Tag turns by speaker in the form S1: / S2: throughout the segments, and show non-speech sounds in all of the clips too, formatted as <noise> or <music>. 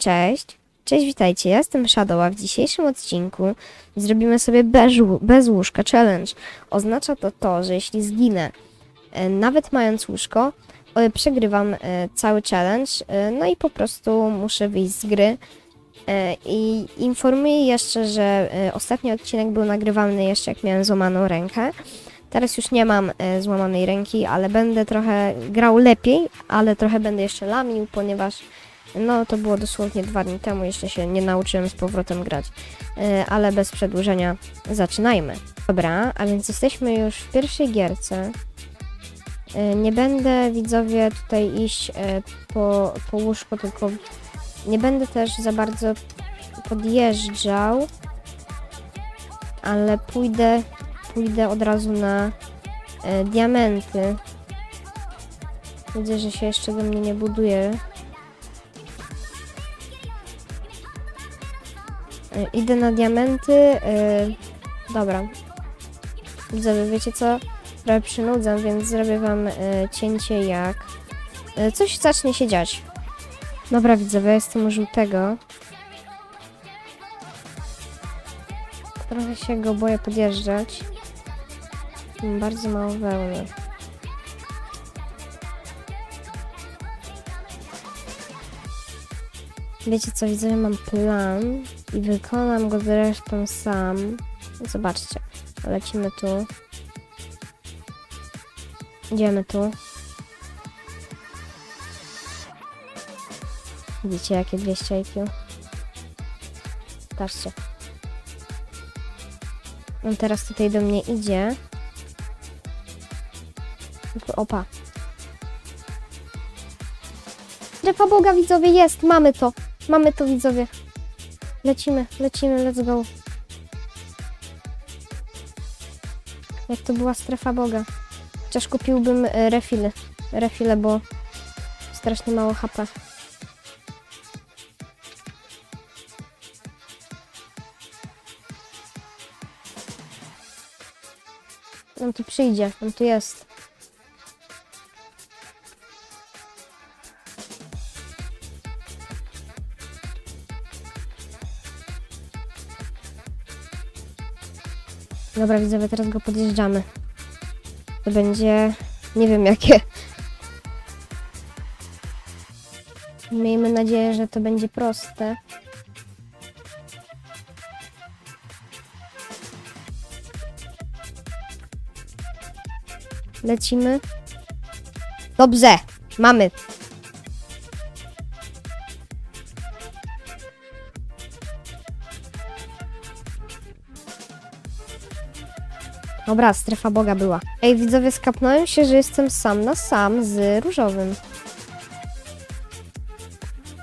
S1: Cześć. Cześć, witajcie. Ja jestem Shadow, a w dzisiejszym odcinku zrobimy sobie bez, bez łóżka challenge. Oznacza to to, że jeśli zginę, e, nawet mając łóżko, e, przegrywam e, cały challenge, no i po prostu muszę wyjść z gry. I informuję jeszcze, że ostatni odcinek był nagrywany jeszcze jak miałem złamaną rękę. Teraz już nie mam złamanej ręki, ale będę trochę grał lepiej, ale trochę będę jeszcze lamił, ponieważ no to było dosłownie dwa dni temu, jeszcze się nie nauczyłem z powrotem grać. E, ale bez przedłużenia zaczynajmy. Dobra, a więc jesteśmy już w pierwszej gierce. E, nie będę widzowie tutaj iść e, po, po łóżko, tylko nie będę też za bardzo podjeżdżał, ale pójdę, pójdę od razu na diamenty. Widzę, że się jeszcze do mnie nie buduje. E, Idę na diamenty. e, Dobra. Widzowie, wiecie co? Trochę przynudzam, więc zrobię wam e, cięcie jak coś zacznie się dziać. Dobra, widzowie, jestem u żółtego. Trochę się go boję podjeżdżać. Bardzo mało wełny. Wiecie co, widzowie, mam plan i wykonam go zresztą sam. Zobaczcie, lecimy tu. Idziemy tu. Widzicie, jakie 200 IQ? Patrzcie. On teraz tutaj do mnie idzie. Opa. Strefa Boga, widzowie, jest! Mamy to! Mamy to, widzowie. Lecimy, lecimy, let's go. Jak to była strefa Boga. Chociaż kupiłbym e, refile. Refile, bo strasznie mało HP. On tu przyjdzie, on tu jest. Dobra, widzowie, teraz go podjeżdżamy. To będzie... nie wiem jakie. Miejmy nadzieję, że to będzie proste. Lecimy. Dobrze, mamy. Dobra, strefa Boga była. Ej, widzowie, skapnąłem się, że jestem sam na sam z różowym.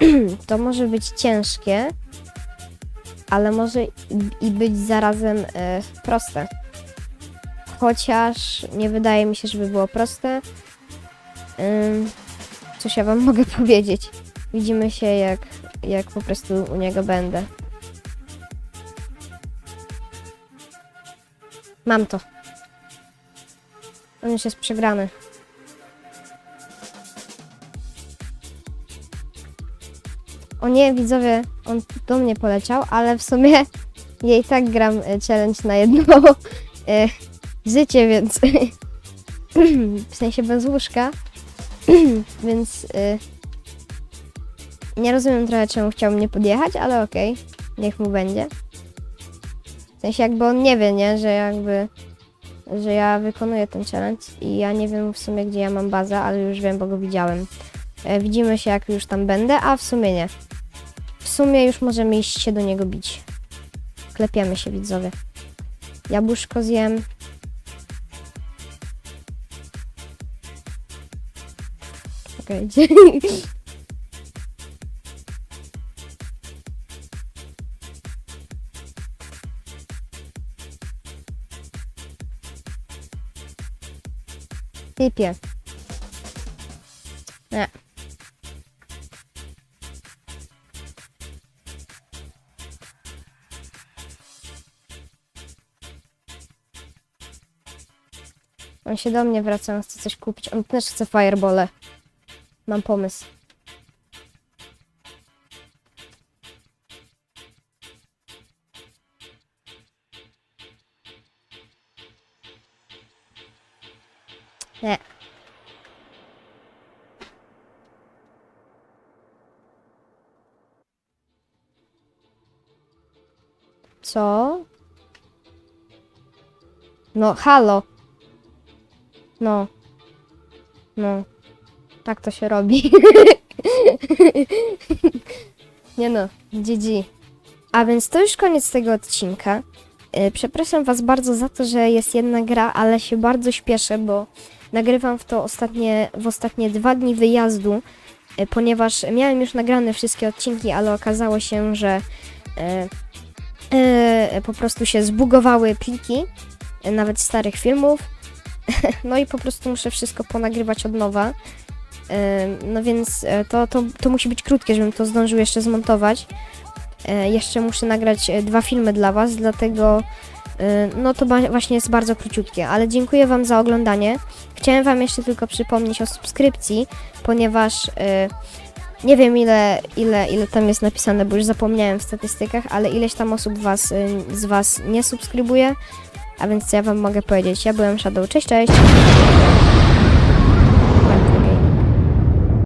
S1: <clears throat> to może być ciężkie, ale może i- być zarazem e, proste. Chociaż nie wydaje mi się, żeby było proste. Ym, cóż ja wam <laughs> mogę powiedzieć? Widzimy się, jak, jak po prostu u niego będę. Mam to. On już jest przegrany. O nie, widzowie, on do mnie poleciał, ale w sumie i tak gram e, challenge na jedno <laughs> e, życie, więc <clears throat> w sensie bez łóżka, <clears throat> więc e, nie rozumiem trochę, czemu chciał mnie podjechać, ale okej, niech mu będzie. W sensie jakby on nie wie, nie, że jakby że ja wykonuję ten challenge i ja nie wiem w sumie, gdzie ja mam bazę, ale już wiem, bo go widziałem. E, widzimy się, jak już tam będę, a w sumie nie. W sumie już możemy iść się do niego bić. Klepiemy się, widzowie. Jabłuszko zjem. Okej, <laughs> okay. Typie. Nie. On się do mnie wraca, on chce coś kupić. On też chce firebole. Mam pomysł. Nie. Co? No, halo. No. No. Tak to się robi. <laughs> Nie no, GG. A więc to już koniec tego odcinka. E, Przepraszam Was bardzo za to, że jest jedna gra, ale się bardzo śpieszę, bo nagrywam w to ostatnie, w ostatnie dwa dni wyjazdu, e, ponieważ miałem już nagrane wszystkie odcinki, ale okazało się, że e, e, po prostu się zbugowały pliki, e, nawet starych filmów. <laughs> No i po prostu muszę wszystko ponagrywać od nowa. E, No więc to, to, to musi być krótkie, żebym to zdążył jeszcze zmontować. Jeszcze muszę nagrać dwa filmy dla Was, dlatego no to właśnie jest bardzo króciutkie, ale dziękuję Wam za oglądanie. Chciałem Wam jeszcze tylko przypomnieć o subskrypcji, ponieważ e, nie wiem ile, ile, ile tam jest napisane, bo już zapomniałem w statystykach, ale ileś tam osób was, e, z Was nie subskrybuje, a więc co ja Wam mogę powiedzieć? Ja byłem Shadow, cześć, cześć!